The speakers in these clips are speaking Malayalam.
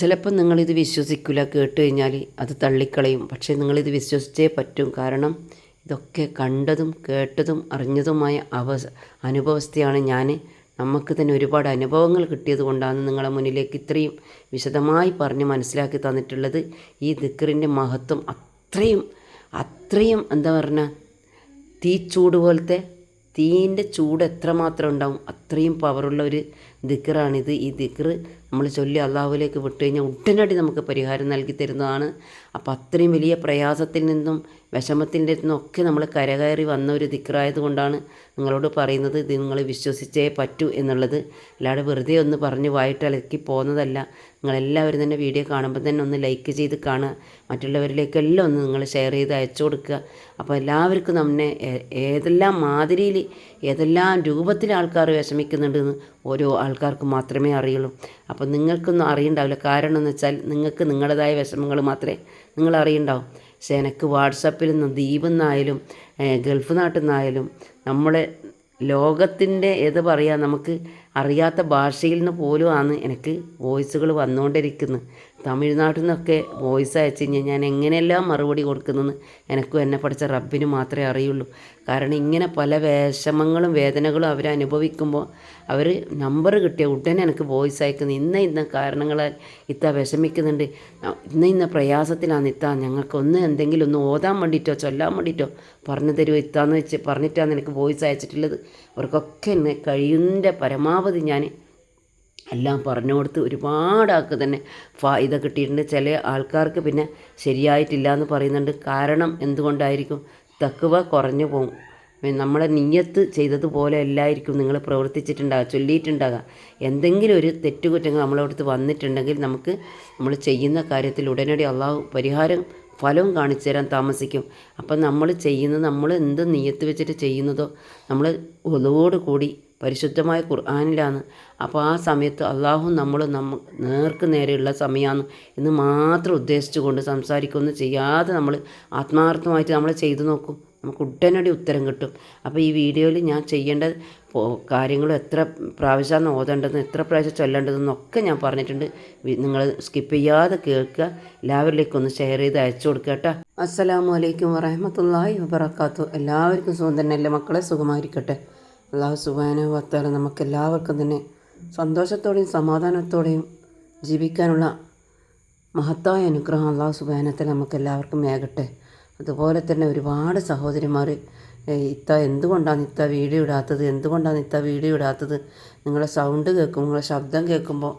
ചിലപ്പോൾ നിങ്ങളിത് വിശ്വസിക്കില്ല കേട്ട് കഴിഞ്ഞാൽ അത് തള്ളിക്കളയും. പക്ഷേ നിങ്ങളിത് വിശ്വസിച്ചേ പറ്റും. കാരണം ഇതൊക്കെ കണ്ടതും കേട്ടതും അറിഞ്ഞതുമായ അവ അനുഭവസ്ഥയാണ് ഞാൻ നമുക്ക് തന്നെ ഒരുപാട് അനുഭവങ്ങൾ കിട്ടിയത് കൊണ്ടാണ് നിങ്ങളെ മുന്നിലേക്ക് ഇത്രയും വിശദമായി പറഞ്ഞ് മനസ്സിലാക്കി തന്നിട്ടുള്ളത്. ഈ ദിക്കറിന്റെ മഹത്വം അത്രയും അത്രയും എന്താ പറഞ്ഞ തീച്ചൂട് പോലത്തെ തീന്റെ ചൂട് എത്രമാത്രം ഉണ്ടാവും അത്രയും പവറുള്ള ഒരു ദിക്കറാണിത് ഈ ദിക്കർ നമ്മൾ ചൊല്ലി അള്ളാഹുവിലേക്ക് വിട്ടു കഴിഞ്ഞാൽ ഉടനടി നമുക്ക് പരിഹാരം നൽകി തരുന്നതാണ്. അപ്പോൾ അത്രയും വലിയ പ്രയാസത്തിൽ നിന്നും വിഷമത്തിന്റെ നിന്നൊക്കെ നമ്മൾ കരകയറി വന്ന ഒരു ദിക്കറായത് കൊണ്ടാണ് നിങ്ങളോട് പറയുന്നത്. ഇത് നിങ്ങൾ വിശ്വസിച്ചേ പറ്റൂ എന്നുള്ളത്. അല്ലാതെ വെറുതെ ഒന്ന് പറഞ്ഞ് വായിട്ടിളക്കി പോകുന്നതല്ല നിങ്ങളെല്ലാവരും തന്നെ വീഡിയോ കാണുമ്പോൾ തന്നെ ഒന്ന് ലൈക്ക് ചെയ്ത് കാണുക. മറ്റുള്ളവരിലേക്കെല്ലാം ഒന്ന് നിങ്ങൾ ഷെയർ ചെയ്ത് അയച്ചു കൊടുക്കുക. അപ്പോൾ എല്ലാവർക്കും നമ്മെ ഏതെല്ലാം മാതിരിയിൽ ഏതെല്ലാം രൂപത്തിൽ ആൾക്കാർ വിഷമിക്കുന്നുണ്ടെന്ന് ഓരോ ആൾക്കാർക്ക് മാത്രമേ അറിയുള്ളൂ. അപ്പോൾ നിങ്ങൾക്കൊന്നും അറിയണ്ടാവില്ല. കാരണം എന്ന് വെച്ചാൽ നിങ്ങൾക്ക് നിങ്ങളുടേതായ വിഷമങ്ങൾ മാത്രമേ നിങ്ങൾ അറിയണ്ടാവും പക്ഷേ എനിക്ക് വാട്സപ്പിൽ നിന്ന് ദ്വീപിൽ നിന്നായാലും ഗൾഫ് നാട്ടിൽ നിന്നായാലും നമ്മളെ ലോകത്തിന്റെ ഏത് പറയുക നമുക്ക് അറിയാത്ത ഭാഷയിൽ നിന്ന് പോലും ആണ് എനിക്ക് വോയിസുകൾ വന്നുകൊണ്ടിരിക്കുന്നത്. തമിഴ്നാട്ടിൽ നിന്നൊക്കെ വോയിസ് അയച്ചു കഴിഞ്ഞാൽ ഞാൻ എങ്ങനെയെല്ലാം മറുപടി കൊടുക്കുന്നതെന്ന് എനിക്കും എന്നെ പഠിച്ച റബ്ബിന് മാത്രമേ അറിയുള്ളൂ. കാരണം ഇങ്ങനെ പല വിഷമങ്ങളും വേദനകളും അവർ അനുഭവിക്കുമ്പോൾ അവർ നമ്പർ കിട്ടിയ ഉടനെ എനിക്ക് വോയിസ് അയക്കുന്നു ഇന്ന ഇന്ന കാരണങ്ങളാൽ ഇത്ത വിഷമിക്കുന്നുണ്ട്. ഇന്ന ഇന്ന പ്രയാസത്തിലാണ് ഇത്ത. ഞങ്ങൾക്കൊന്ന് എന്തെങ്കിലും ഒന്ന് ഓതാൻ വേണ്ടിയിട്ടോ ചൊല്ലാൻ വേണ്ടിയിട്ടോ പറഞ്ഞു തരുമോ ഇത്താന്ന് വെച്ച് പറഞ്ഞിട്ടാണ് എനിക്ക് വോയിസ് അയച്ചിട്ടുള്ളത്. അവർക്കൊക്കെ എന്നെ കഴിയുന്ന പരമാവധി ഞാൻ എല്ലാം പറഞ്ഞു കൊടുത്ത് ഒരുപാട് ആൾക്ക് തന്നെ ഫായിത കിട്ടിയിട്ടുണ്ട്. ചില ആൾക്കാർക്ക് പിന്നെ ശരിയായിട്ടില്ല എന്ന് പറയുന്നുണ്ട്. കാരണം എന്തുകൊണ്ടായിരിക്കും? തക്കുവ കുറഞ്ഞു പോകും. നമ്മളെ നീയത്ത് ചെയ്തതുപോലെ അല്ലായിരിക്കും നിങ്ങൾ പ്രവർത്തിച്ചിട്ടുണ്ടാകുക ചൊല്ലിയിട്ടുണ്ടാകുക എന്തെങ്കിലും ഒരു തെറ്റുകുറ്റങ്ങൾ നമ്മളടുത്ത് വന്നിട്ടുണ്ടെങ്കിൽ നമുക്ക് നമ്മൾ ചെയ്യുന്ന കാര്യത്തിൽ ഉടനടി അള്ളാഹു പരിഹാരം ഫലവും കാണിച്ചു തരാൻ താമസിക്കും. അപ്പം നമ്മൾ ചെയ്യുന്നത് നമ്മൾ എന്ത് നീയത്ത് വെച്ചിട്ട് ചെയ്യുന്നതോ നമ്മൾ ഒതോട് കൂടി പരിശുദ്ധമായ ഖുർആാനിലാണ്. അപ്പോൾ ആ സമയത്ത് അള്ളാഹു നമ്മൾ നമ്മ നേർക്ക് നേരെയുള്ള സമയമാണ് എന്ന് മാത്രം ഉദ്ദേശിച്ചുകൊണ്ട് സംസാരിക്കൊന്നും ചെയ്യാതെ നമ്മൾ ആത്മാർത്ഥമായിട്ട് നമ്മൾ ചെയ്തു നോക്കും. നമുക്ക് ഉടനടി ഉത്തരം കിട്ടും. അപ്പോൾ ഈ വീഡിയോയിൽ ഞാൻ ചെയ്യേണ്ട കാര്യങ്ങൾ എത്ര പ്രാവശ്യമാണ് ഓതേണ്ടതെന്ന് എത്ര പ്രാവശ്യം ചൊല്ലേണ്ടതെന്നൊക്കെ ഞാൻ പറഞ്ഞിട്ടുണ്ട്. നിങ്ങൾ സ്കിപ്പ് ചെയ്യാതെ കേൾക്കുക. എല്ലാവരിലേക്കും ഒന്ന് ഷെയർ ചെയ്ത് അയച്ചു കൊടുക്കുക കേട്ടോ. അസ്സലാമു അലൈക്കും വറഹമത്തല്ലാഹി വബർക്കാത്തു എല്ലാവർക്കും സുഖം തന്നെ അല്ലേ മക്കളെ സുഖമായിരിക്കട്ടെ. അള്ളാഹു സുബാന വത്താല നമുക്ക് എല്ലാവർക്കും തന്നെ സന്തോഷത്തോടെയും സമാധാനത്തോടെയും ജീവിക്കാനുള്ള മഹത്തായ അനുഗ്രഹം അള്ളാഹു സുബാനത്തിൽ നമുക്ക് എല്ലാവർക്കും മേകട്ടെ അതുപോലെ തന്നെ ഒരുപാട് സഹോദരിമാർ ഇത്ത എന്തുകൊണ്ടാണ് ഇത്ത വീഡിയോ ഇടാത്തത്? എന്തുകൊണ്ടാണ് ഇത്ത വീഡിയോ ഇടാത്തത്? നിങ്ങളെ സൗണ്ട് കേൾക്കും നിങ്ങളെ ശബ്ദം കേൾക്കുമ്പോൾ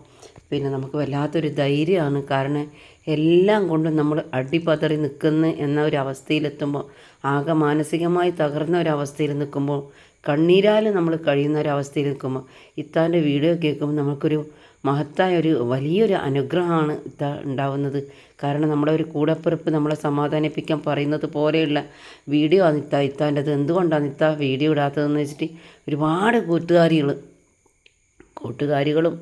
പിന്നെ നമുക്ക് വല്ലാത്തൊരു ധൈര്യമാണ്. കാരണം എല്ലാം കൊണ്ടും നമ്മൾ അടിപതറി നിൽക്കുന്ന എന്ന ഒരു അവസ്ഥയിലെത്തുമ്പോൾ ആകെ മാനസികമായി തകർന്ന ഒരു അവസ്ഥയിൽ നിൽക്കുമ്പോൾ കണ്ണീരാൽ നമ്മൾ കഴിയുന്ന ഒരു അവസ്ഥയിൽ നിൽക്കുമ്പോൾ ഇത്താന്റെ വീഡിയോ കേൾക്കുമ്പോൾ നമുക്കൊരു മഹത്തായ ഒരു വലിയൊരു അനുഗ്രഹമാണ് ഇത്ത ഉണ്ടാവുന്നത്. കാരണം നമ്മുടെ ഒരു കൂടപ്പിറപ്പ് നമ്മളെ സമാധാനിപ്പിക്കാൻ പറയുന്നത് പോലെയുള്ള വീഡിയോ ആണ് ഇത്ത. ഇത്താന്റെത് എന്തുകൊണ്ടാണ് ഇത്ത വീഡിയോ ഇടാത്തതെന്ന് വെച്ചിട്ട് ഒരുപാട് കൂട്ടുകാരികൾ കൂട്ടുകാരികളും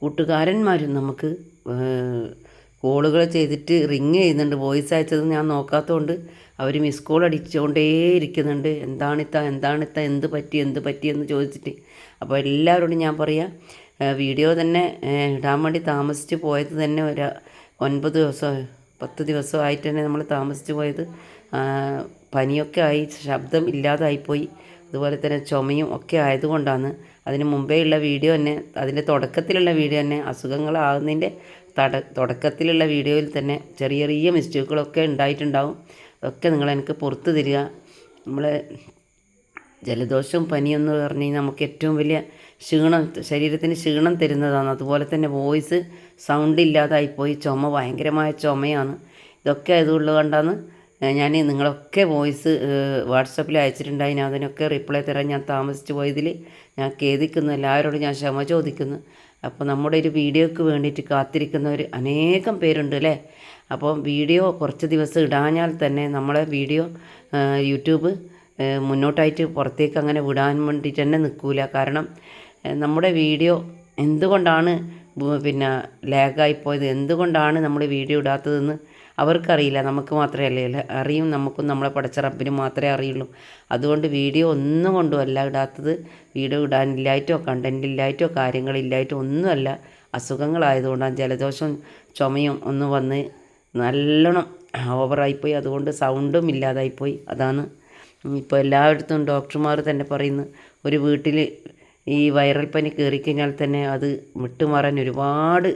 കൂട്ടുകാരന്മാരും നമുക്ക് കോളുകൾ ചെയ്തിട്ട് റിങ് ചെയ്യുന്നുണ്ട്. വോയിസ് അയച്ചത് ഞാൻ നോക്കാത്തതുകൊണ്ട് അവർ മിസ് കോൾ അടിച്ചുകൊണ്ടേ ഇരിക്കുന്നുണ്ട് എന്താണിത്ത എന്താണിത്ത എന്ത് പറ്റി എന്ത് പറ്റി എന്ന് ചോദിച്ചിട്ട്. അപ്പോൾ എല്ലാവരോടും ഞാൻ പറയാം വീഡിയോ തന്നെ ഇടാൻ വേണ്ടി താമസിച്ച് പോയത് തന്നെ ഒരു ഒൻപത് ദിവസം പത്ത് ദിവസമായിട്ട് തന്നെ നമ്മൾ താമസിച്ച് പോയത്. പനിയൊക്കെ ആയി ശബ്ദം ഇല്ലാതായിപ്പോയി അതുപോലെ തന്നെ ചുമയും ഒക്കെ ആയതുകൊണ്ടാണ് അതിന് മുമ്പേ ഉള്ള വീഡിയോ തന്നെ അതിന്റെ തുടക്കത്തിലുള്ള വീഡിയോ തന്നെ അസുഖങ്ങളാകുന്നതിന്റെ തട തുടക്കത്തിലുള്ള വീഡിയോയിൽ തന്നെ ചെറിയ ചെറിയ മിസ്റ്റേക്കുകളൊക്കെ ഉണ്ടായിട്ടുണ്ടാവും. ഒക്കെ നിങ്ങൾ എനിക്ക് പുറത്ത് തരിക. നമ്മൾ ജലദോഷവും പനിയെന്ന് പറഞ്ഞു കഴിഞ്ഞാൽ നമുക്ക് ഏറ്റവും വലിയ ക്ഷീണം ശരീരത്തിന് ക്ഷീണം തരുന്നതാണ്. അതുപോലെ തന്നെ വോയിസ് സൗണ്ട് ഇല്ലാതായിപ്പോയി ചുമ ഭയങ്കരമായ ചുമയാണ്. ഇതൊക്കെ ആയതുകൊണ്ട് കൊണ്ടാണ് ഞാൻ നിങ്ങളൊക്കെ വോയിസ് വാട്സപ്പിൽ ഞാൻ അതിനൊക്കെ റിപ്ലൈ തരാൻ ഞാൻ താമസിച്ച് പോയതിൽ ഞാൻ ഖേദിക്കുന്നു. എല്ലാവരോടും ഞാൻ ക്ഷമ ചോദിക്കുന്നു. അപ്പോൾ നമ്മുടെ ഒരു വീഡിയോയ്ക്ക് വേണ്ടിയിട്ട് കാത്തിരിക്കുന്നവർ അനേകം പേരുണ്ട് അല്ലേ? അപ്പോൾ വീഡിയോ കുറച്ച് ദിവസം ഇടാഞ്ഞാൽ തന്നെ നമ്മളെ വീഡിയോ യൂട്യൂബ് മുന്നോട്ടായിട്ട് പുറത്തേക്ക് അങ്ങനെ വിടാൻ വേണ്ടിയിട്ട് തന്നെ നിൽക്കില്ല കാരണം നമ്മുടെ വീഡിയോ എന്തുകൊണ്ടാണ് പിന്നെ ലാഗായി പോയത്? എന്തുകൊണ്ടാണ് നമ്മൾ വീഡിയോ ഇടാത്തതെന്ന് അവർക്കറിയില്ല. നമുക്ക് മാത്രമേ അല്ലേ? അറിയും നമുക്കും നമ്മളെ പഠിച്ച റബ്ബിന് മാത്രമേ അറിയുള്ളൂ. അതുകൊണ്ട് വീഡിയോ ഒന്നും കൊണ്ടും അല്ല ഇടാത്തത് വീഡിയോ ഇടാനില്ലായിട്ടോ കണ്ടന്റില്ലായിട്ടോ കാര്യങ്ങളില്ലായിട്ടോ ഒന്നുമല്ല. അസുഖങ്ങളായതുകൊണ്ടാണ് ജലദോഷം ചുമയും ഒന്ന് വന്ന് നല്ലോണം ഓവറായിപ്പോയി. അതുകൊണ്ട് സൗണ്ടും ഇല്ലാതായിപ്പോയി. അതാണ് ഇപ്പോൾ എല്ലായിടത്തും ഡോക്ടർമാർ തന്നെ പറയുന്നു. ഒരു വീട്ടിൽ ഈ വൈറൽ പനി കയറിക്കഴിഞ്ഞാൽ തന്നെ അത് വിട്ടുമാറാൻ ഒരുപാട്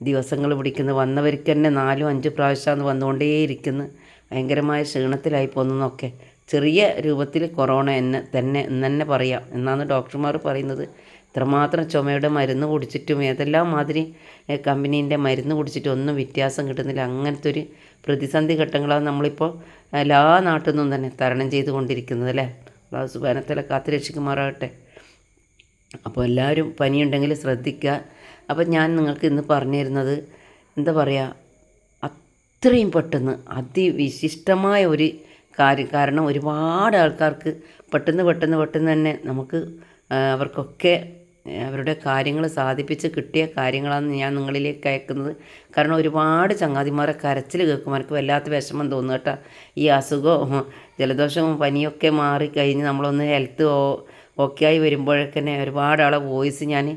ദിവസങ്ങൾ പിടിക്കുന്നു. വന്നവർക്ക് തന്നെ നാലും അഞ്ച് പ്രാവശ്യമാണ് വന്നുകൊണ്ടേയിരിക്കുന്നു. ഭയങ്കരമായ ക്ഷീണത്തിലായി പോകുന്നതൊക്കെ ചെറിയ രൂപത്തിൽ കൊറോണ എന്നെ തന്നെ എന്ന് തന്നെ പറയാം. എന്നാണ് ഡോക്ടർമാർ പറയുന്നത്. ഇത്രമാത്രം ചുമയുടെ മരുന്ന് കുടിച്ചിട്ടും ഏതെല്ലാം മാതിരി കമ്പനീന്റെ മരുന്ന് കുടിച്ചിട്ടും ഒന്നും വ്യത്യാസം കിട്ടുന്നില്ല. അങ്ങനത്തെ ഒരു പ്രതിസന്ധി ഘട്ടങ്ങളാണ് നമ്മളിപ്പോൾ എല്ലാ നാട്ടിൽ നിന്നും തന്നെ തരണം ചെയ്തുകൊണ്ടിരിക്കുന്നത് അല്ലേ? സുബാനത്തല കാത്തു രക്ഷിക്കുമാറാകട്ടെ. അപ്പോൾ എല്ലാവരും പനിയുണ്ടെങ്കിൽ ശ്രദ്ധിക്കുക. അപ്പോൾ ഞാൻ നിങ്ങൾക്ക് ഇന്ന് പറഞ്ഞു തരുന്നത് എന്താ പറയുക അത്രയും പെട്ടെന്ന് അതിവിശിഷ്ടമായ ഒരു കാര്യം കാരണം ഒരുപാട് ആൾക്കാർക്ക് പെട്ടെന്ന് പെട്ടെന്ന് പെട്ടെന്ന് തന്നെ നമുക്ക് അവർക്കൊക്കെ അവരുടെ കാര്യങ്ങൾ സാധിപ്പിച്ച് കിട്ടിയ കാര്യങ്ങളാണ് ഞാൻ നിങ്ങളിലേക്ക് അയക്കുന്നത്. കാരണം ഒരുപാട് ചങ്ങാതിമാരെ കരച്ചിൽ കേൾക്കുമ്പോൾ എനിക്ക് വല്ലാത്ത വിഷമം തോന്നും കേട്ടോ. ഈ അസുഖവും ജലദോഷവും പനിയൊക്കെ മാറിക്കഴിഞ്ഞ് നമ്മളൊന്ന് ഹെൽത്ത് ഓക്കെ ആയി വരുമ്പോഴേക്കന്നെ ഒരുപാട് ആളെ വോയിസ് ഞാൻ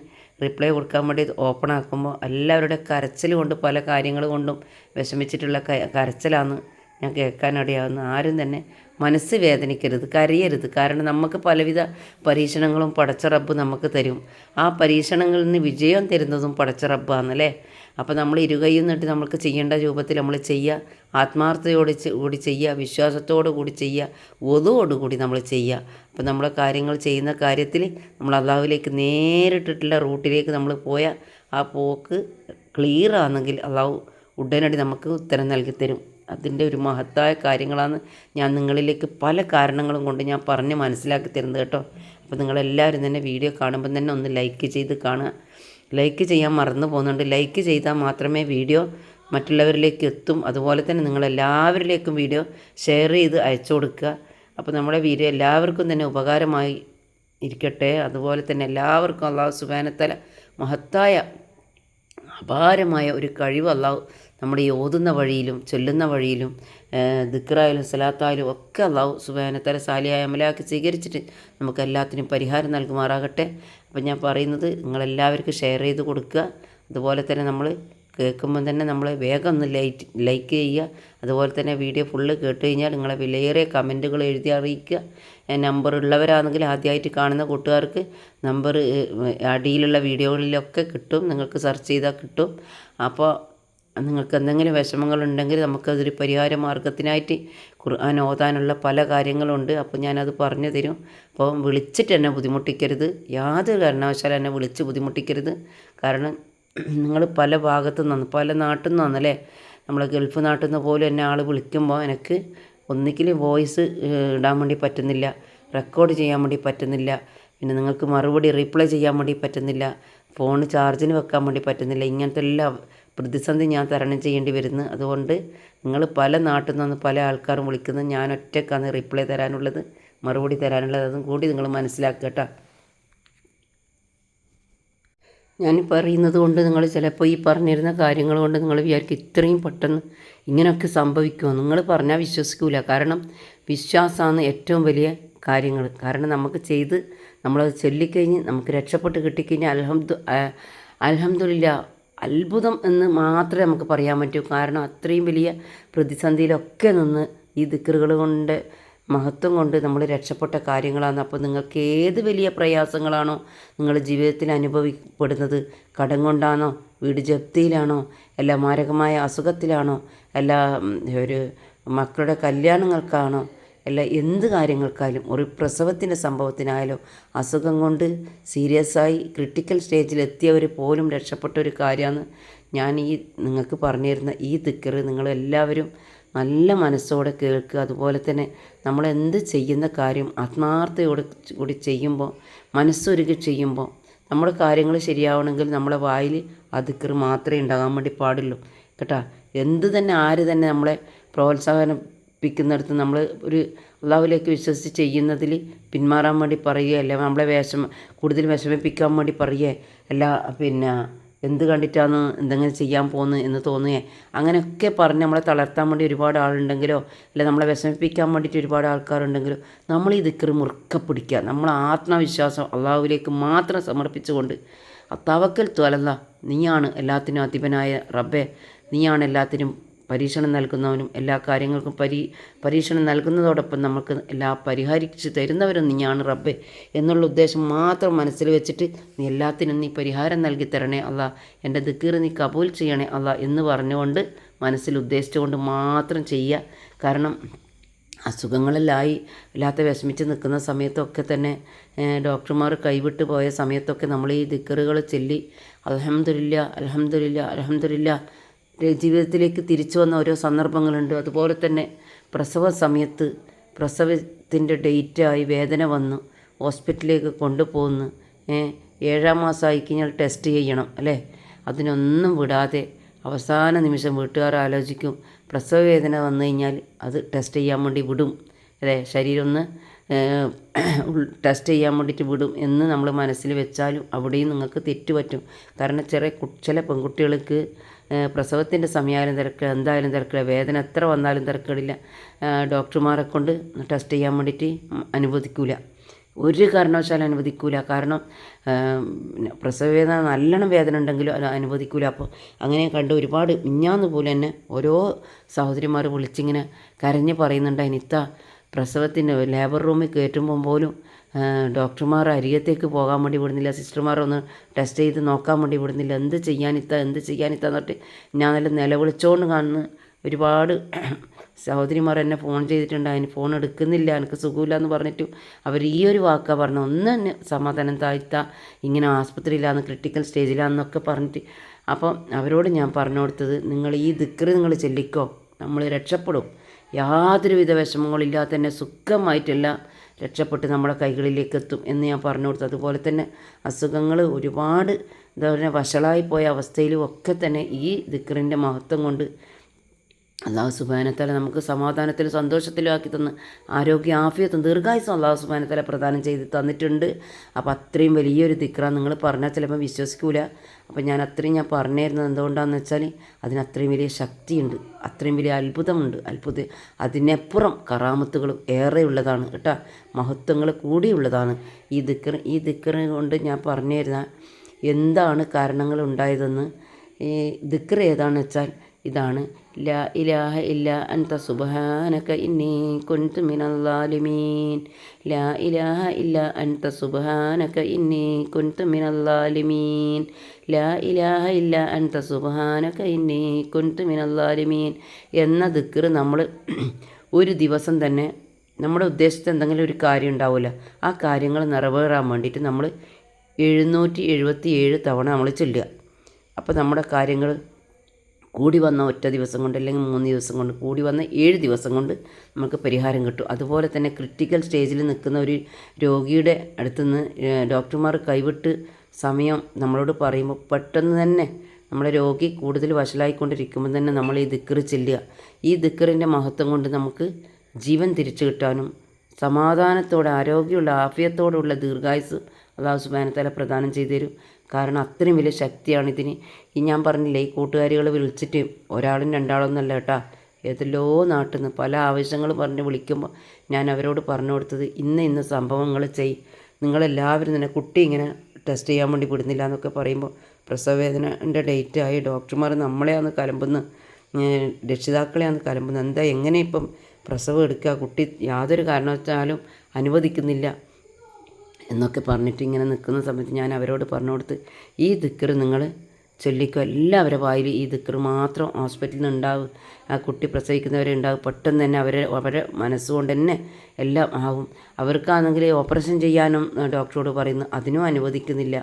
റിപ്ലൈ കൊടുക്കാൻ വേണ്ടി ഓപ്പൺ ആക്കുമ്പോൾ എല്ലാവരുടെ കരച്ചിൽ കൊണ്ട് പല കാര്യങ്ങൾ കൊണ്ടും വിഷമിച്ചിട്ടുള്ള കരച്ചിലാണ്. ഞാൻ കേൾക്കാനിടയാവുന്ന ആരും തന്നെ മനസ്സ് വേദനിക്കരുത് കരയരുത്. കാരണം നമുക്ക് പലവിധ പരീക്ഷണങ്ങളും പടച്ച റബ്ബ് നമുക്ക് തരും. ആ പരീക്ഷണങ്ങളിൽ നിന്ന് വിജയം തരുന്നതും പടച്ച റബ്ബാണല്ലേ അപ്പോൾ നമ്മൾ ഇരുകയും നിട്ട് നമുക്ക് ചെയ്യേണ്ട രൂപത്തിൽ നമ്മൾ ചെയ്യുക ആത്മാർത്ഥതയോട് കൂടി ചെയ്യുക വിശ്വാസത്തോടു കൂടി ചെയ്യുക ഒതുവോടുകൂടി നമ്മൾ ചെയ്യുക. അപ്പോൾ നമ്മൾ കാര്യങ്ങൾ ചെയ്യുന്ന കാര്യത്തിൽ നമ്മൾ അള്ളാഹുവിലേക്ക് നേരിട്ടിട്ടുള്ള റൂട്ടിലേക്ക് നമ്മൾ പോയാൽ ആ പോക്ക് ക്ലിയർ ആണെങ്കിൽ അള്ളാഹു ഉടനടി നമുക്ക് ഉത്തരം നൽകി തരും. അതിന്റെ ഒരു മഹത്തായ കാര്യങ്ങളാണ് ഞാൻ നിങ്ങളിലേക്ക് പല കാരണങ്ങളും കൊണ്ട് ഞാൻ പറഞ്ഞ് മനസ്സിലാക്കി തരുന്നത് കേട്ടോ. അപ്പോൾ നിങ്ങളെല്ലാവരും തന്നെ വീഡിയോ കാണുമ്പോൾ തന്നെ ഒന്ന് ലൈക്ക് ചെയ്ത് കാണുക. ലൈക്ക് ചെയ്യാൻ മറന്നു പോകുന്നുണ്ട്. ലൈക്ക് ചെയ്താൽ മാത്രമേ വീഡിയോ മറ്റുള്ളവരിലേക്ക് എത്തും. അതുപോലെ തന്നെ നിങ്ങളെല്ലാവരിലേക്കും വീഡിയോ ഷെയർ ചെയ്ത് അയച്ചു കൊടുക്കുക. അപ്പോൾ നമ്മുടെ വീഡിയോ എല്ലാവർക്കും തന്നെ ഉപകാരമായി ഇരിക്കട്ടെ. അതുപോലെ തന്നെ എല്ലാവർക്കും അള്ളാഹു സുബാനത്തല മഹത്തായ അപാരമായ ഒരു കഴിവ് അള്ളാഹു നമ്മുടെ ഈ ഓതുന്ന വഴിയിലും ചൊല്ലുന്ന വഴിയിലും ദിക്റായാലും സലാത്തായാലും ഒക്കെ അള്ളാഹു സുബാനത്തല സാലിയായ അമലാക്കി സ്വീകരിച്ചിട്ട് നമുക്ക് എല്ലാത്തിനും പരിഹാരം നൽകുമാറാകട്ടെ. അപ്പം ഞാൻ പറയുന്നത് നിങ്ങളെല്ലാവർക്കും ഷെയർ ചെയ്ത് കൊടുക്കുക. അതുപോലെ തന്നെ നമ്മൾ കേൾക്കുമ്പോൾ തന്നെ നമ്മൾ വേഗം ഒന്ന് ലൈറ്റ് ലൈക്ക് ചെയ്യുക. അതുപോലെ തന്നെ വീഡിയോ ഫുള്ള് കേട്ട് കഴിഞ്ഞാൽ നിങ്ങളെ വിലയേറിയ കമന്റുകൾ എഴുതി അറിയിക്കുക. നമ്പർ ഉള്ളവരാണെങ്കിൽ ആദ്യമായിട്ട് കാണുന്ന കൂട്ടുകാർക്ക് നമ്പർ അടിയിലുള്ള വീഡിയോകളിലൊക്കെ കിട്ടും. നിങ്ങൾക്ക് സെർച്ച് ചെയ്താൽ കിട്ടും. അപ്പോൾ നിങ്ങൾക്ക് എന്തെങ്കിലും വിഷമങ്ങളുണ്ടെങ്കിൽ നമുക്കതൊരു പരിഹാര മാർഗത്തിനായിട്ട് ഖുർആൻ ഓതാനുള്ള പല കാര്യങ്ങളുണ്ട്. അപ്പോൾ ഞാനത് പറഞ്ഞു തരും. അപ്പോൾ വിളിച്ചിട്ട് എന്നെ ബുദ്ധിമുട്ടിക്കരുത്. യാതൊരു കാരണവശാലും എന്നെ വിളിച്ച് ബുദ്ധിമുട്ടിക്കരുത്. കാരണം നിങ്ങൾ പല ഭാഗത്തു നിന്ന് പല നാട്ടിൽ നിന്നല്ലേ നമ്മൾ ഗൾഫ് നാട്ടിൽ നിന്ന് പോലും എന്നെ ആൾ വിളിക്കുമ്പോൾ എനിക്ക് ഒന്നിക്കിൽ വോയിസ് ഇടാൻ വേണ്ടി പറ്റുന്നില്ല റെക്കോർഡ് ചെയ്യാൻ വേണ്ടി പറ്റുന്നില്ല പിന്നെ നിങ്ങൾക്ക് മറുപടി റീപ്ലൈ ചെയ്യാൻ വേണ്ടി പറ്റുന്നില്ല ഫോൺ ചാർജിന് വെക്കാൻ വേണ്ടി പറ്റുന്നില്ല ഇങ്ങനത്തെ എല്ലാ പ്രതിസന്ധി ഞാൻ തരണം ചെയ്യേണ്ടി വരുന്നു. അതുകൊണ്ട് നിങ്ങൾ പല നാട്ടിൽ നിന്ന് പല ആൾക്കാരും വിളിക്കുന്നത് ഞാൻ ഒറ്റക്കാണ് റിപ്ലൈ തരാനുള്ളത് മറുപടി തരാനുള്ളത്. അതും കൂടി നിങ്ങൾ മനസ്സിലാക്കുക കേട്ടോ. ഞാൻ പറയുന്നത് കൊണ്ട് നിങ്ങൾ ചിലപ്പോൾ ഈ പറഞ്ഞിരുന്ന കാര്യങ്ങൾ കൊണ്ട് നിങ്ങൾ വിചാരിക്കും ഇത്രയും പെട്ടെന്ന് ഇങ്ങനെയൊക്കെ സംഭവിക്കുമോ നിങ്ങൾ പറഞ്ഞാൽ വിശ്വസിക്കൂല. കാരണം വിശ്വാസമാണ് ഏറ്റവും വലിയ കാര്യങ്ങൾ. കാരണം നമുക്ക് ചെയ്ത് നമ്മളത് ചൊല്ലിക്കഴിഞ്ഞ് നമുക്ക് രക്ഷപ്പെട്ട് കിട്ടിക്കഴിഞ്ഞാൽ അൽഹംദു അൽഹംദുലില്ല അത്ഭുതം എന്ന് മാത്രമേ നമുക്ക് പറയാൻ പറ്റൂ. കാരണം അത്രയും വലിയ പ്രതിസന്ധിയിലൊക്കെ നിന്ന് ഈ ദിക്കറുകൾ കൊണ്ട് മഹത്വം കൊണ്ട് നമ്മൾ രക്ഷപ്പെട്ട കാര്യങ്ങളാണ്. അപ്പോൾ നിങ്ങൾക്ക് ഏത് വലിയ പ്രയാസങ്ങളാണോ നിങ്ങൾ ജീവിതത്തിൽ അനുഭവപ്പെടുന്നത് കടം കൊണ്ടാണോ വീട് ജപ്തിയിലാണോ അല്ല മാരകമായ അസുഖത്തിലാണോ അല്ല ഒരു മക്കളുടെ കല്യാണങ്ങൾക്കാണോ അല്ല എന്ത് കാര്യങ്ങൾക്കായാലും ഒരു പ്രസവത്തിന്റെ സംഭവത്തിനായാലും അസുഖം കൊണ്ട് സീരിയസ് ആയി ക്രിട്ടിക്കൽ സ്റ്റേജിൽ എത്തിയവർ പോലും രക്ഷപ്പെട്ട ഒരു കാര്യമാണ് ഞാൻ ഈ നിങ്ങൾക്ക് പറഞ്ഞു തരുന്ന ഈ ദിക്കറ്. നിങ്ങളെല്ലാവരും നല്ല മനസ്സോടെ കേൾക്കുക. അതുപോലെ തന്നെ നമ്മൾ എന്ത് ചെയ്യുന്ന കാര്യം ആത്മാർത്ഥയോട് കൂടി ചെയ്യുമ്പോൾ മനസ്സൊരുക്കി ചെയ്യുമ്പോൾ നമ്മുടെ കാര്യങ്ങൾ ശരിയാവണമെങ്കിൽ നമ്മളെ വായിൽ അതിക്കർ മാത്രമേ ഉണ്ടാകാൻ വേണ്ടി പാടുള്ളൂ. കേട്ടോ എന്ത് തന്നെ ആര് തന്നെ നമ്മളെ പ്രോത്സാഹനിപ്പിക്കുന്നിടത്ത് നമ്മൾ ഒരു അള്ളാഹുലേക്ക് വിശ്വസിച്ച് ചെയ്യുന്നതിൽ പിന്മാറാൻ വേണ്ടി പറയുക അല്ല നമ്മളെ വിഷമ കൂടുതൽ വിഷമിപ്പിക്കാൻ വേണ്ടി പറയുക അല്ല പിന്നെ എന്ത് കണ്ടിട്ടാണ് എന്തെങ്കിലും ചെയ്യാൻ പോകുന്നത് എന്ന് തോന്നുകയെ അങ്ങനെയൊക്കെ പറഞ്ഞ് നമ്മളെ തളർത്താൻ വേണ്ടി ഒരുപാട് ആളുണ്ടെങ്കിലോ അല്ല നമ്മളെ വിഷമിപ്പിക്കാൻ വേണ്ടിയിട്ട് ഒരുപാട് ആൾക്കാരുണ്ടെങ്കിലോ നമ്മൾ ഈ ദിക്കറ് മുറുക്കെ പിടിക്കുക. നമ്മൾ ആത്മവിശ്വാസം അള്ളാഹുവിലേക്ക് മാത്രം സമർപ്പിച്ചുകൊണ്ട് തവക്കൽ ത്വലല്ല നീയാണ് എല്ലാത്തിനും അധിപനായ റബ്ബെ നീയാണ് എല്ലാത്തിനും പരീക്ഷണം നൽകുന്നവനും എല്ലാ കാര്യങ്ങൾക്കും പരീ പരീക്ഷണം നൽകുന്നതോടൊപ്പം നമുക്ക് എല്ലാ പരിഹരിച്ച് തരുന്നവരും നീയാണ് റബ്ബെ എന്നുള്ള ഉദ്ദേശം മാത്രം മനസ്സിൽ വെച്ചിട്ട് നീ എല്ലാത്തിനും നീ പരിഹാരം നൽകി തരണേ അല്ല എന്റെ ദിക്കീർ നീ കബൂൽ ചെയ്യണേ അല്ല എന്ന് പറഞ്ഞുകൊണ്ട് മനസ്സിൽ ഉദ്ദേശിച്ചുകൊണ്ട് മാത്രം ചെയ്യുക. കാരണം അസുഖങ്ങളിലായി ഇല്ലാത്ത വിഷമിച്ച് നിൽക്കുന്ന സമയത്തൊക്കെ തന്നെ ഡോക്ടർമാർ കൈവിട്ട് പോയ സമയത്തൊക്കെ നമ്മൾ ഈ ദിക്കറുകൾ ചൊല്ലി അലഹമ്മദില്ല അലഹമ്മദില്ല അലഹമില്ല ജീവിതത്തിലേക്ക് തിരിച്ചു വന്ന ഓരോ സന്ദർഭങ്ങളുണ്ട്. അതുപോലെ തന്നെ പ്രസവ സമയത്ത് പ്രസവത്തിന്റെ ഡേറ്റായി വേദന വന്നു ഹോസ്പിറ്റലിലേക്ക് കൊണ്ടുപോകുന്നു ഏഴാം മാസമായി കഴിഞ്ഞാൽ ടെസ്റ്റ് ചെയ്യണം അല്ലേ? അതിനൊന്നും വിടാതെ അവസാന നിമിഷം വീട്ടുകാർ ആലോചിക്കും പ്രസവ വേദന വന്നു കഴിഞ്ഞാൽ അത് ടെസ്റ്റ് ചെയ്യാൻ വേണ്ടി വിടും അല്ലേ? ശരീരം ഒന്ന് ടെസ്റ്റ് ചെയ്യാൻ വേണ്ടിയിട്ട് വിടും എന്ന് നമ്മൾ മനസ്സിൽ വെച്ചാലും അവിടെയും നിങ്ങൾക്ക് തെറ്റുപറ്റും. കാരണം ചെറിയ ചില പെൺകുട്ടികൾക്ക് പ്രസവത്തിന്റെ സമയമായാലും തിരക്ക് എന്തായാലും തിരക്കില്ല വേദന എത്ര വന്നാലും തിരക്കടില്ല. ഡോക്ടർമാരെ കൊണ്ട് ടെസ്റ്റ് ചെയ്യാൻ വേണ്ടിയിട്ട് അനുവദിക്കില്ല ഒരു കാരണവശാലും അനുവദിക്കൂല. കാരണം പ്രസവവേദന നല്ലോണം വേദന ഉണ്ടെങ്കിലും അത് അനുവദിക്കൂല. അപ്പോൾ അങ്ങനെ കണ്ട് ഒരുപാട് മിഞ്ഞാന്ന് പോലെ തന്നെ ഓരോ സഹോദരിമാർ വിളിച്ചിങ്ങനെ കരഞ്ഞ് പറയുന്നുണ്ട് അനിത്ത പ്രസവത്തിന് ലേബർ റൂമിൽ കയറ്റുമ്പോൾ പോലും ഡോക്ടർമാർ അരികത്തേക്ക് പോകാൻ വേണ്ടി വിടുന്നില്ല. സിസ്റ്റർമാർ ഒന്ന് ടെസ്റ്റ് ചെയ്ത് നോക്കാൻ വേണ്ടി വിടുന്നില്ല. എന്ത് ചെയ്യാനിത്ത എന്ത് ചെയ്യാനിത്ത എന്നിട്ട് ഞാൻ നല്ല നിലവിളിച്ചോണ്ട് കാണുന്ന ഒരുപാട് സഹോദരിമാർ എന്നെ ഫോൺ ചെയ്തിട്ടുണ്ട്. അതിന് ഫോൺ എടുക്കുന്നില്ല. എനിക്ക് സുഖമില്ല എന്ന് പറഞ്ഞിട്ട് അവർ ഈ ഒരു വാക്കാ പറഞ്ഞു ഒന്ന് തന്നെ സമാധാനം താഴ്ത്ത ഇങ്ങനെ ആസ്പത്രിയിലാന്ന് ക്രിട്ടിക്കൽ സ്റ്റേജിലാന്നൊക്കെ പറഞ്ഞിട്ട്. അപ്പം അവരോട് ഞാൻ പറഞ്ഞു കൊടുത്തത് നിങ്ങൾ ഈ ദിക്കറ് നിങ്ങൾ ചെല്ലിക്കോ. നമ്മൾ രക്ഷപ്പെടും. യാതൊരുവിധ വിഷമങ്ങളില്ലാതെ തന്നെ സുഖമായിട്ടെല്ലാം രക്ഷപ്പെട്ട് നമ്മുടെ കൈകളിലേക്ക് എത്തും എന്ന് ഞാൻ പറഞ്ഞു കൊടുത്തു. അതുപോലെ തന്നെ അസുഖങ്ങൾ ഒരുപാട് എന്താ പറയുക വഷളായി പോയ അവസ്ഥയിലും ഒക്കെ തന്നെ ഈ ദിക്കറിന്റെ മഹത്വം കൊണ്ട് അള്ളാഹു സുബാനത്തല നമുക്ക് സമാധാനത്തിലും സന്തോഷത്തിലും ആക്കി തന്ന് ആരോഗ്യ ആഫിയത്തും ദീർഘായുസം അള്ളാഹു സുബാനത്തല പ്രദാനം ചെയ്ത് തന്നിട്ടുണ്ട്. അപ്പോൾ അത്രയും വലിയൊരു ദിക്ര നിങ്ങൾ പറഞ്ഞാൽ ചിലപ്പോൾ വിശ്വസിക്കൂല. അപ്പോൾ ഞാൻ അത്രയും ഞാൻ പറഞ്ഞിരുന്നത് എന്തുകൊണ്ടാണെന്ന് വെച്ചാൽ അതിന് അത്രയും വലിയ ശക്തിയുണ്ട്. അത്രയും വലിയ അത്ഭുതമുണ്ട്. അത്ഭുത അതിനപ്പുറം കറാമത്തുകളും ഏറെ ഉള്ളതാണ് കേട്ടോ. മഹത്വങ്ങൾ കൂടിയുള്ളതാണ്. ഈ ദിക്കർ ഈ ദിക്കർ കൊണ്ട് ഞാൻ പറഞ്ഞിരുന്ന എന്താണ് കാരണങ്ങൾ ഉണ്ടായതെന്ന് ഈ ദിക്കർ ഏതാണെന്ന് വെച്ചാൽ ഇതാണ്. ലാ ഇലാഹ ഇല്ല അൻത സുബഹാനക ഇന്നി കുൻതു മിനല്ലാലിമീൻ ലാ ഇലാഹ ഇല്ല അൻത സുബഹാനക ഇന്നി കുൻതു മിനല്ലാലിമീൻ ലാ ഇലാഹ ഇല്ല അൻത സുബഹാനക ഇന്നി കുൻതു മിനല്ലാലിമീൻ എന്ന ദിക്കർ നമ്മൾ ഒരു ദിവസം തന്നെ നമ്മുടെ ഉദ്ദേശത്ത് എന്തെങ്കിലും ഒരു കാര്യം ഉണ്ടാവില്ല ആ കാര്യങ്ങൾ നിറവേറാൻ വേണ്ടിയിട്ട് നമ്മൾ എഴുന്നൂറ്റി എഴുപത്തി ഏഴ് തവണ നമ്മൾ ചൊല്ലുക. അപ്പോൾ നമ്മുടെ കാര്യങ്ങൾ കൂടി വന്ന ഒറ്റ ദിവസം കൊണ്ട് അല്ലെങ്കിൽ മൂന്ന് ദിവസം കൊണ്ട് കൂടി വന്ന ഏഴ് ദിവസം കൊണ്ട് നമുക്ക് പരിഹാരം കിട്ടും. അതുപോലെ തന്നെ ക്രിട്ടിക്കൽ സ്റ്റേജിൽ നിൽക്കുന്ന ഒരു രോഗിയുടെ അടുത്തുനിന്ന് ഡോക്ടർമാർ കൈവിട്ട് സമയം നമ്മളോട് പറയുമ്പോൾ പെട്ടെന്ന് തന്നെ നമ്മളെ രോഗി കൂടുതൽ വഷളായിക്കൊണ്ടിരിക്കുമ്പോൾ തന്നെ നമ്മൾ ഈ ദിക്കറ് ചെല്ലുക. ഈ ദിക്കറിന്റെ മഹത്വം കൊണ്ട് നമുക്ക് ജീവൻ തിരിച്ചു കിട്ടാനും സമാധാനത്തോടെ ആരോഗ്യമുള്ള ആഫിയത്തോടുള്ള ദീർഘായുസ് അള്ളാഹു സുബാനത്തല പ്രദാനം ചെയ്തു തരും. കാരണം അത്രയും വലിയ ശക്തിയാണ് ഇതിന്. ഈ ഞാൻ പറഞ്ഞില്ലേ ഈ കൂട്ടുകാരികൾ വിളിച്ചിട്ട് ഒരാളും രണ്ടാളൊന്നല്ല കേട്ടാ. ഏതെല്ലോ നാട്ടിൽ നിന്ന് പല ആവശ്യങ്ങൾ പറഞ്ഞ് വിളിക്കുമ്പോൾ ഞാൻ അവരോട് പറഞ്ഞു കൊടുത്തത് ഇന്ന ഇന്ന സംഭവങ്ങൾ ചെയ് നിങ്ങളെല്ലാവരും തന്നെ കുട്ടി ഇങ്ങനെ ടെസ്റ്റ് ചെയ്യാൻ വേണ്ടി വിടുന്നില്ല എന്നൊക്കെ പറയുമ്പോൾ പ്രസവവേദനന്റെ ഡേറ്റ് ആയി ഡോക്ടർമാർ നമ്മളെയാണ് കലമ്പുന്ന രക്ഷിതാക്കളെയാണ് കലമ്പുന്നത് എന്താ എങ്ങനെ ഇപ്പം പ്രസവം എടുക്കുക കുട്ടി യാതൊരു കാരണവശാലും അനുവദിക്കുന്നില്ല. എന്നൊക്കെ പറഞ്ഞിട്ട് ഇങ്ങനെ നിൽക്കുന്ന സമയത്ത് ഞാൻ അവരോട് പറഞ്ഞു കൊടുത്ത് ഈ ദിക്കർ നിങ്ങൾ ചൊല്ലിക്കോ എല്ലാവരുടെ വായിൽ ഈ ദിക്കർ മാത്രം ഹോസ്പിറ്റലിൽ നിന്ന് ഉണ്ടാവും. ആ കുട്ടി പ്രസവിക്കുന്നവരെ ഉണ്ടാവും. പെട്ടെന്ന് തന്നെ അവരെ അവരെ മനസ്സുകൊണ്ട് തന്നെ എല്ലാം ആവും. അവർക്കാണെങ്കിൽ ഓപ്പറേഷൻ ചെയ്യാനും ഡോക്ടറോട് പറയുന്നു. അതിനും അനുവദിക്കുന്നില്ല.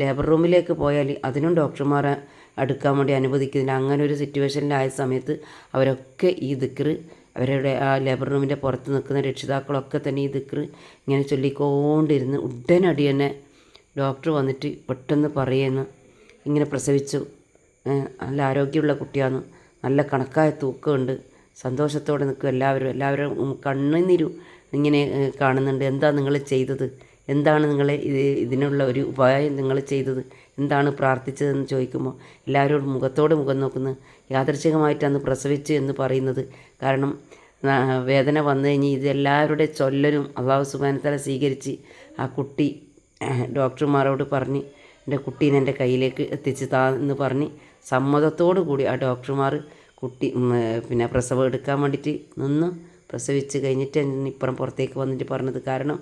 ലേബർ റൂമിലേക്ക് പോയാൽ അതിനും ഡോക്ടർമാരെ അടുക്കാൻ വേണ്ടി അനുവദിക്കുന്നില്ല. അങ്ങനെ ഒരു സിറ്റുവേഷനിലായ സമയത്ത് അവരൊക്കെ ഈ ദിക്കർ അവരുടെ ആ ലേബർ റൂമിന്റെ പുറത്ത് നിൽക്കുന്ന രക്ഷിതാക്കളൊക്കെ തന്നെ ഈ ദിക്ർ ഇങ്ങനെ ചൊല്ലിക്കൊണ്ടിരുന്ന് ഉടനടി തന്നെ ഡോക്ടർ വന്നിട്ട് പെട്ടെന്ന് പറയുന്നു. ഇങ്ങനെ പ്രസവിച്ചു. നല്ല ആരോഗ്യമുള്ള കുട്ടിയാണ്. നല്ല കണക്കായ തൂക്കമുണ്ട്. സന്തോഷത്തോടെ നിൽക്കും എല്ലാവരും. എല്ലാവരും കണ്ണുനീരു ഇങ്ങനെ കാണുന്നുണ്ട്. എന്താ നിങ്ങൾ ചെയ്തത്? എന്താണ് നിങ്ങൾ ഇത് ഇതിനുള്ള ഒരു ഉപായം നിങ്ങൾ ചെയ്തത്? എന്താണ് പ്രാർത്ഥിച്ചതെന്ന് ചോദിക്കുമ്പോൾ എല്ലാവരോടും മുഖത്തോട് മുഖം നോക്കുന്നത് യാദർശികമായിട്ടാണ് പ്രസവിച്ചു എന്ന് പറയുന്നത്. കാരണം വേദന വന്നു കഴിഞ്ഞ് ഇതെല്ലാവരുടെ ചൊല്ലലും അള്ളാഹു സുബാനത്തല സ്വീകരിച്ച് ആ കുട്ടി ഡോക്ടർമാരോട് പറഞ്ഞ് എന്റെ കുട്ടീനെ എന്റെ കയ്യിലേക്ക് എത്തിച്ച് താ എന്ന് പറഞ്ഞ് സമ്മതത്തോടു കൂടി ആ ഡോക്ടർമാർ കുട്ടി പിന്നെ പ്രസവം എടുക്കാൻ വേണ്ടിയിട്ട് നിന്ന് പ്രസവിച്ച് കഴിഞ്ഞിട്ട് ഇപ്പുറം പുറത്തേക്ക് വന്നിട്ട് പറഞ്ഞത് കാരണം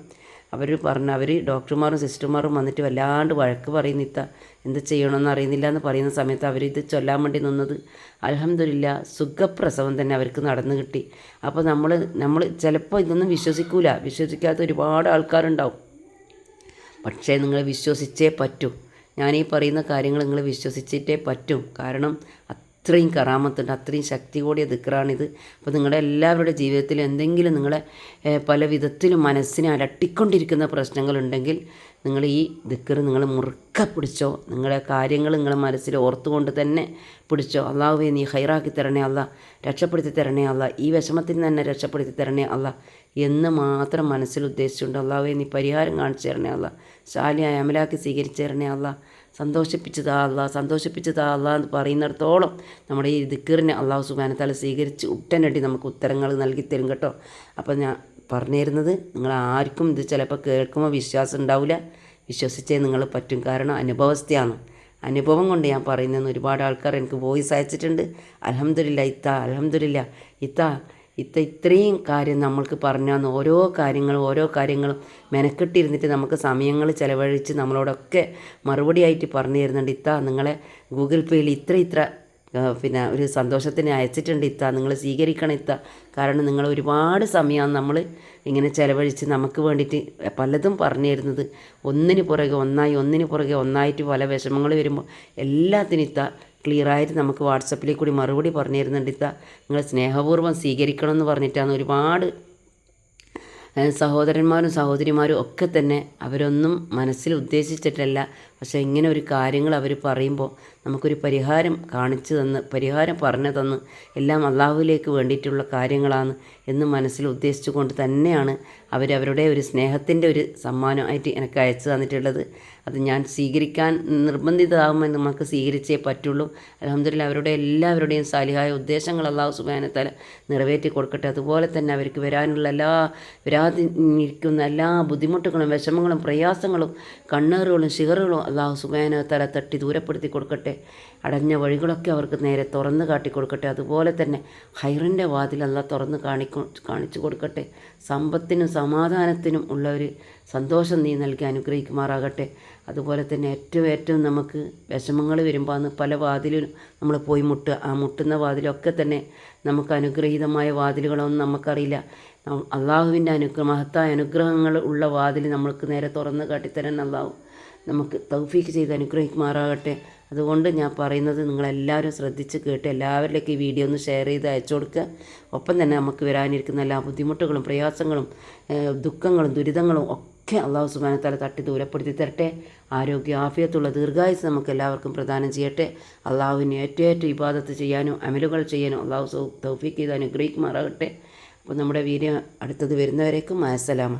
അവർ പറഞ്ഞ അവർ ഡോക്ടർമാരും സിസ്റ്റർമാരും വന്നിട്ട് വല്ലാണ്ട് വഴക്ക് പറയുന്നിത്ത എന്ത് ചെയ്യണമെന്ന് അറിയുന്നില്ല എന്ന് പറയുന്ന സമയത്ത് അവർ ഇത് ചൊല്ലാൻ വേണ്ടി നിന്നത്. അലഹമില്ല സുഖപ്രസവം തന്നെ അവർക്ക് നടന്നു കിട്ടി. അപ്പോൾ നമ്മൾ നമ്മൾ ചിലപ്പോൾ ഇതൊന്നും വിശ്വസിക്കൂല. വിശ്വസിക്കാത്ത ഒരുപാട് ആൾക്കാരുണ്ടാവും. പക്ഷേ നിങ്ങൾ വിശ്വസിച്ചേ പറ്റൂ. ഞാൻ ഈ പറയുന്ന കാര്യങ്ങൾ നിങ്ങൾ വിശ്വസിച്ചിട്ടേ പറ്റും. കാരണം അത്രയും കറാമത്തുണ്ട് അത്രയും ശക്തി കൂടിയ ദിക്റാണിത്. അപ്പോൾ നിങ്ങളുടെ എല്ലാവരുടെ ജീവിതത്തിൽ എന്തെങ്കിലും നിങ്ങളെ പല വിധത്തിലും മനസ്സിനെ അലട്ടിക്കൊണ്ടിരിക്കുന്ന പ്രശ്നങ്ങളുണ്ടെങ്കിൽ നിങ്ങൾ ഈ ദിക്കർ നിങ്ങൾ മുറുക്ക പിടിച്ചോ നിങ്ങളെ കാര്യങ്ങൾ നിങ്ങളെ മനസ്സിൽ ഓർത്തുകൊണ്ട് തന്നെ പിടിച്ചോ. അള്ളാഹുവേ നീ ഹൈറാക്കി തരണേ അല്ല രക്ഷപ്പെടുത്തി തരണേ അല്ല ഈ വിഷമത്തിൽ തന്നെ രക്ഷപ്പെടുത്തി തരണേ അല്ല എന്ന് മാത്രം മനസ്സിൽ ഉദ്ദേശിച്ചുകൊണ്ട് അള്ളാഹുവേ നീ പരിഹാരം കാണിച്ചു തരണേ അല്ല ശാലിയായ അമലാക്കി സ്വീകരിച്ചു തരണേ അല്ല സന്തോഷിപ്പിച്ചതാ അല്ല സന്തോഷിപ്പിച്ചതാ അല്ല എന്ന് പറയുന്നിടത്തോളം നമ്മുടെ ഈ ദിക്കറിനെ അള്ളാഹു സുബാനത്താൽ സ്വീകരിച്ച് ഉട്ടനടി നമുക്ക് ഉത്തരങ്ങൾ നൽകി തരും കേട്ടോ. അപ്പോൾ ഞാൻ പറഞ്ഞു തരുന്നത് നിങ്ങൾ ആർക്കും ഇത് ചിലപ്പോൾ കേൾക്കുമ്പോൾ വിശ്വാസം ഉണ്ടാവില്ല. വിശ്വസിച്ചേ നിങ്ങൾ പറ്റും. കാരണം അനുഭവസ്ഥയാണ്. അനുഭവം കൊണ്ട് ഞാൻ പറയുന്നതെന്ന് ഒരുപാട് ആൾക്കാർ എനിക്ക് വോയിസ് അയച്ചിട്ടുണ്ട്. അലഹമില്ല ഇത്ത അലഹമില്ല ഇത്ത ഇത്ത ഇത്രയും കാര്യം നമ്മൾക്ക് പറഞ്ഞു തന്ന ഓരോ കാര്യങ്ങളും ഓരോ കാര്യങ്ങളും മെനക്കെട്ടിരുന്നിട്ട് നമുക്ക് സമയങ്ങൾ ചിലവഴിച്ച് നമ്മളോടൊക്കെ മറുപടിയായിട്ട് പറഞ്ഞു തരുന്നുണ്ട്. ഇത്ത നിങ്ങളെ ഗൂഗിൾ പേയിൽ ഇത്ര ഇത്ര പിന്നെ ഒരു സന്തോഷത്തിന് അയച്ചിട്ടുണ്ട് ഇത്ത. നിങ്ങൾ സ്വീകരിക്കണം ഇത്ത. കാരണം നിങ്ങൾ ഒരുപാട് സമയമാണ് നമ്മൾ ഇങ്ങനെ ചിലവഴിച്ച് നമുക്ക് വേണ്ടിയിട്ട് പലതും പറഞ്ഞു തരുന്നത്. ഒന്നിന് പുറകെ ഒന്നായി ഒന്നിന് പുറകെ ഒന്നായിട്ട് പല വിഷമങ്ങൾ വരുമ്പോൾ എല്ലാത്തിനും ഇത്ത ക്ലിയറായിട്ട് നമുക്ക് വാട്സപ്പിലേക്ക് കൂടി മറുപടി പറഞ്ഞു തരുന്നുണ്ട് ഇത്ത നിങ്ങൾ സ്നേഹപൂർവം സ്വീകരിക്കണം എന്ന് പറഞ്ഞിട്ടാണ് ഒരുപാട് സഹോദരന്മാരും സഹോദരിമാരും ഒക്കെ തന്നെ അവരൊന്നും മനസ്സിൽ ഉദ്ദേശിച്ചിട്ടല്ല. പക്ഷേ ഇങ്ങനെ ഒരു കാര്യങ്ങൾ അവർ പറയുമ്പോൾ നമുക്കൊരു പരിഹാരം കാണിച്ചു തന്ന് പരിഹാരം പറഞ്ഞു തന്ന് എല്ലാം അള്ളാഹുവിലേക്ക് വേണ്ടിയിട്ടുള്ള കാര്യങ്ങളാണ് എന്ന് മനസ്സിൽ ഉദ്ദേശിച്ചുകൊണ്ട് തന്നെയാണ് അവരവരുടെ ഒരു സ്നേഹത്തിന്റെ ഒരു സമ്മാനമായിട്ട് എനിക്ക് അയച്ചു തന്നിട്ടുള്ളത്. അത് ഞാൻ സ്വീകരിക്കാൻ നിർബന്ധിതമാകുമ്പോൾ നമുക്ക് സ്വീകരിച്ചേ പറ്റുള്ളൂ. അലഹമ്മദില്ല അവരുടെ എല്ലാവരുടെയും സാലിഹായ ഉദ്ദേശങ്ങൾ അള്ളാഹു സുബാനത്താല നിറവേറ്റി കൊടുക്കട്ടെ. അതുപോലെ തന്നെ അവർക്ക് വരാനുള്ള എല്ലാ വരാതിരിക്കുന്ന എല്ലാ ബുദ്ധിമുട്ടുകളും വിഷമങ്ങളും പ്രയാസങ്ങളും കണ്ണേറുകളും ഷിഹറുകളും അള്ളാഹു സുബാനത്താല തട്ടി ദൂരപ്പെടുത്തി കൊടുക്കട്ടെ. അടഞ്ഞ വഴികളൊക്കെ അവർക്ക് നേരെ തുറന്നു കാട്ടി കൊടുക്കട്ടെ. അതുപോലെ തന്നെ ഹൈറിന്റെ വാതിൽ തുറന്ന് കാണിക്കൊ കാണിച്ചു കൊടുക്കട്ടെ. സമ്പത്തിനും സമാധാനത്തിനും ഉള്ള ഒരു സന്തോഷം നീ നൽകി അനുഗ്രഹിക്കുമാറാകട്ടെ. അതുപോലെ തന്നെ ഏറ്റവും ഏറ്റവും നമുക്ക് വിഷമങ്ങൾ വരുമ്പോൾ അന്ന് പല വാതിലും നമ്മൾ പോയി മുട്ടുക. ആ മുട്ടുന്ന വാതിലൊക്കെ തന്നെ നമുക്ക് അനുഗ്രഹീതമായ വാതിലുകളൊന്നും നമുക്കറിയില്ല. അള്ളാഹുവിന്റെ അനുഗ്രഹ മഹത്തായ അനുഗ്രഹങ്ങൾ ഉള്ള വാതിൽ നമ്മൾക്ക് നേരെ തുറന്ന് കാട്ടിത്തരാൻ അള്ളാഹു നമുക്ക് തൗഫീക്ക് ചെയ്ത് അനുഗ്രഹിക്കുമാറാകട്ടെ. അതുകൊണ്ട് ഞാൻ പറയുന്നത് നിങ്ങളെല്ലാവരും ശ്രദ്ധിച്ച് കേട്ട് എല്ലാവരിലേക്ക് ഈ വീഡിയോ ഒന്ന് ഷെയർ ചെയ്ത് അയച്ചു കൊടുക്കുക. ഒപ്പം തന്നെ നമുക്ക് വരാനിരിക്കുന്ന എല്ലാ ബുദ്ധിമുട്ടുകളും പ്രയാസങ്ങളും ദുഃഖങ്ങളും ദുരിതങ്ങളും ഒക്കെ അള്ളാഹു സുബാനത്താല തട്ടി ദൂരപ്പെടുത്തി തരട്ടെ. ആരോഗ്യ ആഫിയത്തുള്ള ദീർഘായുസ് നമുക്ക് എല്ലാവർക്കും പ്രദാനം ചെയ്യട്ടെ. അള്ളാഹുവിന് ഏറ്റവും ഇബാദത്ത് ചെയ്യാനും അമലുകൾ ചെയ്യാനും അള്ളാഹു തൗഫീക്ക് ചെയ്ത് അനുഗ്രഹിക്കുമാറാകട്ടെ. അപ്പോൾ നമ്മുടെ വീഡിയോ അടുത്തത് വരുന്നവരേക്കും അസ്സലാമ